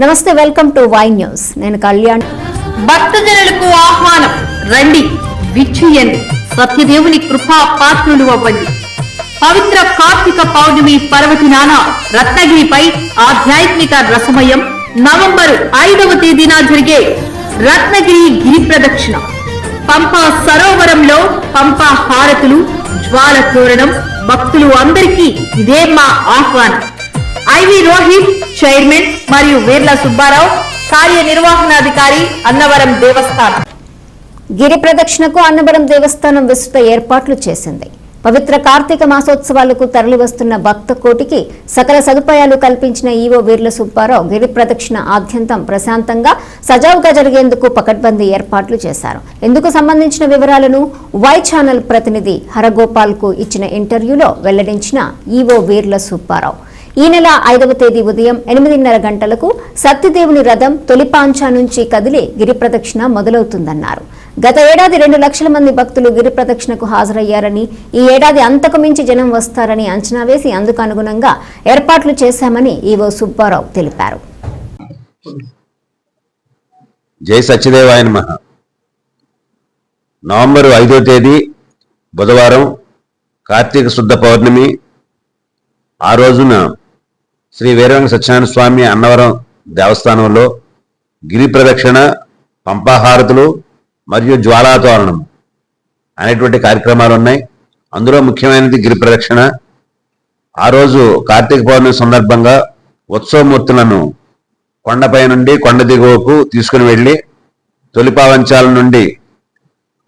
నమస్తే welcome to Y news. నేను కళ్యాణ్. భక్తజనులకు ఆహ్వానం రండి విచ్చుయండి సత్యదేవుని కృపా పాత్రులు అవ్వండి. పవిత్ర కార్తీక పౌర్ణమి పర్వదినాన రత్నగిరిపై ఆధ్యాత్మిక రసమయం నవంబర్ ఐదవ తేదీన జరిగే రత్నగిరి గిరి ప్రదక్షిణ. పంపా సరోవరంలో పంపా హారతులు జ్వాల తోరణం భక్తులు అందరికీ ఇదే మా ఆహ్వానం. ఐవి రోహిత్ చైర్మన్ మరియు వీర్ల సుబ్బారావు కార్యనిర్వహణాధికారి అన్నవరం దేవస్థానం. గిరి ప్రదక్షిణకు అన్నవరం దేవస్థానం విస్తృత ఏర్పాట్లు చేసింది. పవిత్ర కార్తీక మాసోత్సవాలకు తరలివస్తున్న భక్త కోటికి సకల సదుపాయాలు కల్పించిన ఈవో వీర్ల సుబ్బారావు గిరి ప్రదక్షిణ ఆద్యంతం ప్రశాంతంగా సజావుగా జరిగేందుకు పకడ్బందీ ఏర్పాట్లు చేశారు. ఇందుకు సంబంధించిన వివరాలను వై ఛానల్ ప్రతినిధి హరగోపాల్కు ఇచ్చిన ఇంటర్వ్యూలో వెల్లడించిన ఈవో వీర్ల సుబ్బారావు. ఈ నెల ఐదవ తేదీ ఉదయం ఎనిమిదిన్నర గంటలకు సత్యదేవుని రథం తొలిపాంచా నుంచి కదిలి గిరి ప్రదక్షిణ మొదలవుతుందన్నారు. గత ఏడాది రెండు లక్షల మంది భక్తులు గిరి ప్రదక్షిణకు హాజరయ్యారని ఈ ఏడాది అంతకు మించి జనం వస్తారని అంచనా వేసి అందుకు అనుగుణంగా ఏర్పాట్లు చేశామని ఈవో సుబ్బారావు తెలిపారు. జై సత్యదేవాయ నవంబర్ ఐదో తేదీ బుధవారం కార్తీక శుద్ధ పౌర్ణమి. ఆ రోజున శ్రీ వీరవంగ సత్యనారాయణ స్వామి అన్నవరం దేవస్థానంలో గిరి ప్రదక్షిణ పంపాహారతులు మరియు జ్వాలాతోరణం అనేటువంటి కార్యక్రమాలు ఉన్నాయి. అందులో ముఖ్యమైనది గిరి ప్రదక్షిణ. ఆ రోజు కార్తీక పౌర్ణమి సందర్భంగా ఉత్సవమూర్తులను కొండపై నుండి కొండ దిగువకు తీసుకుని వెళ్ళి తొలిపావంచాల నుండి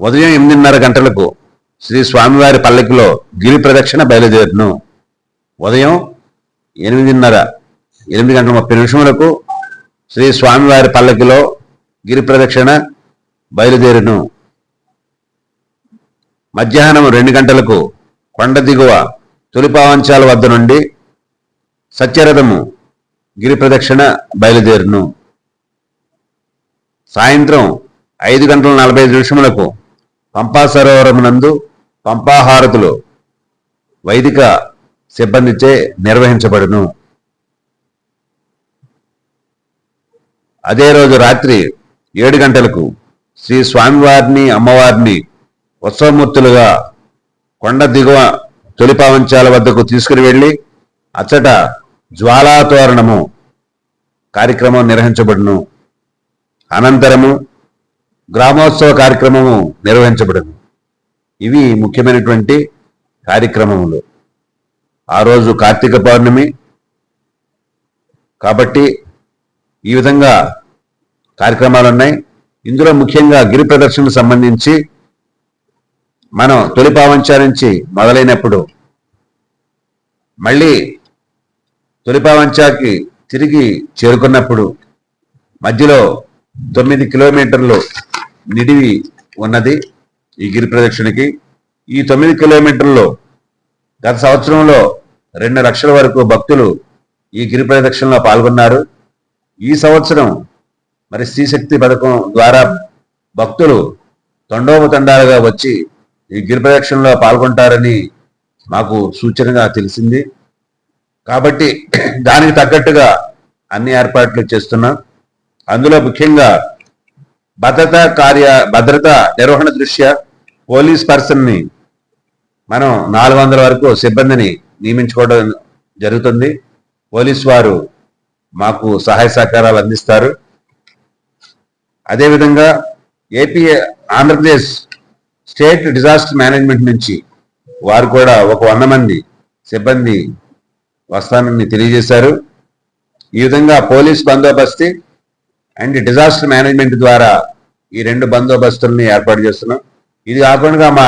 ఉదయం ఎనిమిదిన్నర గంటలకు శ్రీ స్వామివారి పల్లకిలో గిరి ప్రదక్షిణ బయలుదేరును. ఉదయం ఎనిమిదిన్నర ఎనిమిది గంటల ముప్పై నిమిషములకు శ్రీ స్వామివారి పల్లకిలో గిరి ప్రదక్షిణ బయలుదేరును. మధ్యాహ్నం రెండు గంటలకు కొండ దిగువ తొలిపావంచాల వద్ద నుండి సత్యరథము గిరి ప్రదక్షిణ బయలుదేరును. సాయంత్రం ఐదు గంటల నలభై ఐదు నిమిషములకు పంపా సరోవరం నందు పంపాహారతులు వైదిక సిబ్బందిచే నిర్వహించబడును. అదే రోజు రాత్రి ఏడు గంటలకు శ్రీ స్వామివారిని అమ్మవారిని ఉత్సవమూర్తులుగా కొండ దిగువ తొలిపావంచాల వద్దకు తీసుకుని వెళ్ళి అచ్చట జ్వాలాతోరణము కార్యక్రమం నిర్వహించబడును. అనంతరము గ్రామోత్సవ కార్యక్రమము నిర్వహించబడును. ఇవి ముఖ్యమైనటువంటి కార్యక్రమములు. ఆ రోజు కార్తీక పౌర్ణమి. కాబట్టి ఈ విధంగా కార్యక్రమాలు ఉన్నాయి ఇందులో ముఖ్యంగా గిరి ప్రదర్శనకు సంబంధించి మనం తొలి పావంచా నుంచి మొదలైనప్పుడు మళ్ళీ తొలి పావంచాకి తిరిగి చేరుకున్నప్పుడు మధ్యలో తొమ్మిది కిలోమీటర్లు నిడివి ఉన్నది ఈ గిరి ప్రదక్షిణకి. ఈ తొమ్మిది కిలోమీటర్లు గత సంవత్సరంలో రెండు లక్షల వరకు భక్తులు ఈ గిరి ప్రదక్షిణలో పాల్గొన్నారు. ఈ సంవత్సరం మరి శ్రీశక్తి పథకం ద్వారా భక్తులు తండోపతండాలుగా వచ్చి ఈ గిరి ప్రదక్షిణలో పాల్గొంటారని మాకు సూచనగా తెలిసింది. కాబట్టి దానికి తగ్గట్టుగా అన్ని ఏర్పాట్లు చేస్తున్నాం. అందులో ముఖ్యంగా భద్రతా కార్య భద్రత నిర్వహణ దృష్ట్యా పోలీస్ పర్సన్ని మనం నాలుగు వందల వరకు సిబ్బందిని నియమించుకోవడం జరుగుతుంది. పోలీస్ వారు మాకు సహాయ సహకారాలు అందిస్తారు. అదేవిధంగా A P Andhra Pradesh state disaster management నుంచి వారు కూడా ఒక వంద మంది సిబ్బంది వస్తానని తెలియజేశారు. ఈ విధంగా పోలీస్ బందోబస్తు అండ్ డిజాస్టర్ మేనేజ్మెంట్ ద్వారా ఈ రెండు బందోబస్తుల్ని ఏర్పాటు చేస్తున్నాం. ఇది కాకుండా మా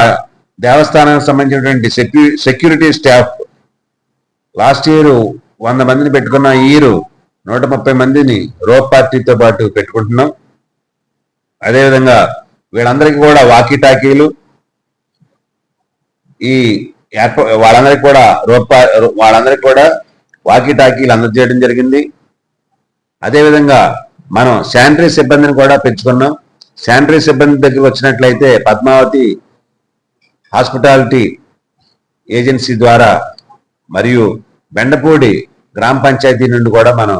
దేవస్థానానికి సంబంధించినటువంటి సెక్యూ సెక్యూరిటీ స్టాఫ్ లాస్ట్ ఇయర్ వంద మందిని పెట్టుకున్న ఇయర్ నూట ముప్పై మందిని రోప్ పార్టీతో పాటు పెట్టుకుంటున్నాం. అదేవిధంగా వీళ్ళందరికీ కూడా వాకీ టాకీలు ఈ వాళ్ళందరికి వాళ్ళందరికీ కూడా రోప్ పా- వాళ్ళందరికీ కూడా వాకీ టాకీలు అందజేయడం జరిగింది. అదేవిధంగా మనం శానిటరీ సిబ్బందిని కూడా పెంచుకున్నాం. శానిటరీ సిబ్బంది దగ్గరికి వచ్చినట్లయితే పద్మావతి హాస్పిటాలిటీ ఏజెన్సీ ద్వారా మరియు బెండపూడి గ్రామ పంచాయతీ నుండి కూడా మనం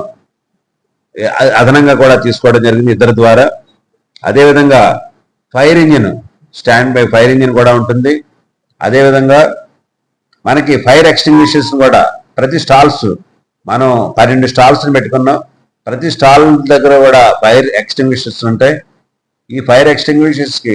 అదనంగా కూడా తీసుకోవడం జరిగింది. ఇద్దరి ద్వారా. అదేవిధంగా fire engine standby fire engine కూడా ఉంటుంది. అదేవిధంగా మనకి ఫైర్ ఎక్స్టింగ్విషర్స్ కూడా ప్రతి స్టాల్స్ మనం పన్నెండు స్టాల్స్ని పెట్టుకున్నాం. ప్రతి స్టాల్ దగ్గర కూడా ఫైర్ ఎక్స్టింగ్విషర్స్ ఉంటాయి. ఈ ఫైర్ ఎక్స్టింగ్విషర్స్కి